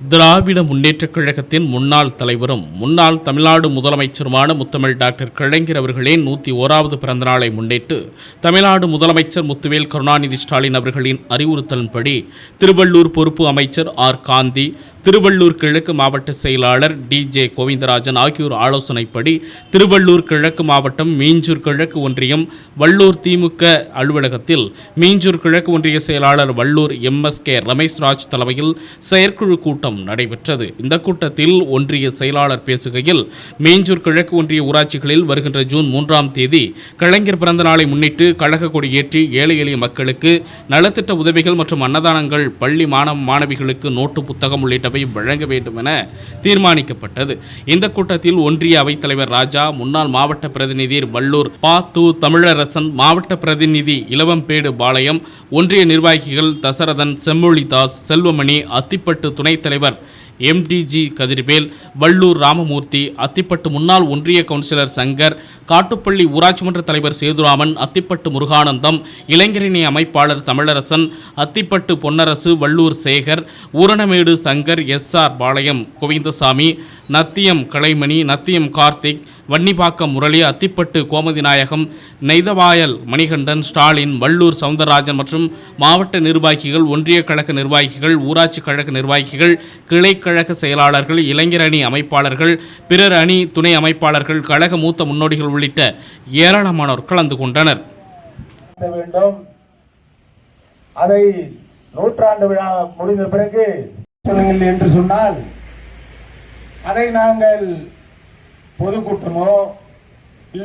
திராவிட முன்னேற்றக் கழகத்தின் முன்னாள் தலைவரும் முன்னாள் தமிழ்நாடு முதலமைச்சருமான முத்தமிழ் டாக்டர் கலைஞர் அவர்களின் நூற்றி ஓராவது பிறந்தநாளை முன்னிட்டு தமிழ்நாடு முதலமைச்சர் முத்துவேல் கருணாநிதி ஸ்டாலின் அவர்களின் அறிவுறுத்தலின்படி திருவள்ளூர் பொறுப்பு அமைச்சர் ஆர். காந்தி திருவள்ளூர் கிழக்கு மாவட்ட செயலாளர் டி ஜே கோவிந்தராஜன் ஆகியோர் ஆலோசனைப்படி திருவள்ளூர் கிழக்கு மாவட்டம் மீஞ்சூர் கிழக்கு ஒன்றியம் வள்ளூர் திமுக அலுவலகத்தில் மீஞ்சூர் கிழக்கு ஒன்றிய செயலாளர் Vallur M S K Rameshraj தலைமையில் செயற்குழு கூட்டம் நடைபெற்றது. இந்த கூட்டத்தில் ஒன்றிய செயலாளர் பேசுகையில் மீஞ்சூர் கிழக்கு ஒன்றிய ஊராட்சிகளில் வருகின்ற ஜூன் மூன்றாம் தேதி கலைஞர் பிறந்த நாளை முன்னிட்டு கழக கொடி ஏற்றி ஏழை எளிய மக்களுக்கு நலத்திட்ட உதவிகள் மற்றும் அன்னதானங்கள் பள்ளி மாணவ மாணவிகளுக்கு நோட்டு புத்தகம் உள்ளிட்டவை வழங்க வேண்டும் என தீர்மானிக்கப்பட்டது. இந்த கூட்டத்தில் ஒன்றிய அவைத்தலைவர் ராஜா முன்னாள் மாவட்ட பிரதிநிதி வள்ளூர் பா து தமிழரசன் மாவட்ட பிரதிநிதி இளவம்பேடு பாளையம் ஒன்றிய நிர்வாகிகள் தசரதன் செம்மொழிதாஸ் செல்வமணி அத்திப்பட்டு துணைத் தலைவர் M T G Kathirvel Vallur Ramamurthy Athipattu முன்னாள் ஒன்றிய கவுன்சிலர் சங்கர் காட்டுப்பள்ளி ஊராட்சி மன்ற தலைவர் சேதுராமன் அத்திப்பட்டு முருகானந்தம் இளைஞரணி அமைப்பாளர் தமிழரசன் அத்திப்பட்டு பொன்னரசு வள்ளூர் சேகர் ஊரணமேடு சங்கர் எஸ் ஆர் பாளையம் கோவிந்தசாமி நத்தியம் கலைமணி நத்தியம் கார்த்திக் வன்னிப்பாக்கம் முரளி அத்திப்பட்டு கோமதி நாயகம் நெய்தவாயல் மணிகண்டன் ஸ்டாலின் வள்ளூர் சவுந்தரராஜன் மற்றும் மாவட்ட நிர்வாகிகள் ஒன்றிய கழக நிர்வாகிகள் ஊராட்சி கழக நிர்வாகிகள் கிளை கழக செயலாளர்கள் இளைஞர் அணி அமைப்பாளர்கள் பிறர் அணி துணை அமைப்பாளர்கள் கழக மூத்த முன்னோடிகள் உள்ளிட்ட ஏராளமானோர் கலந்து கொண்டனர். வேண்டும். அதை நூற்றாண்டு விழா முடிந்த பிறகு என்று சொன்னால் அதை நாங்கள் பொதுக்கூட்டமோ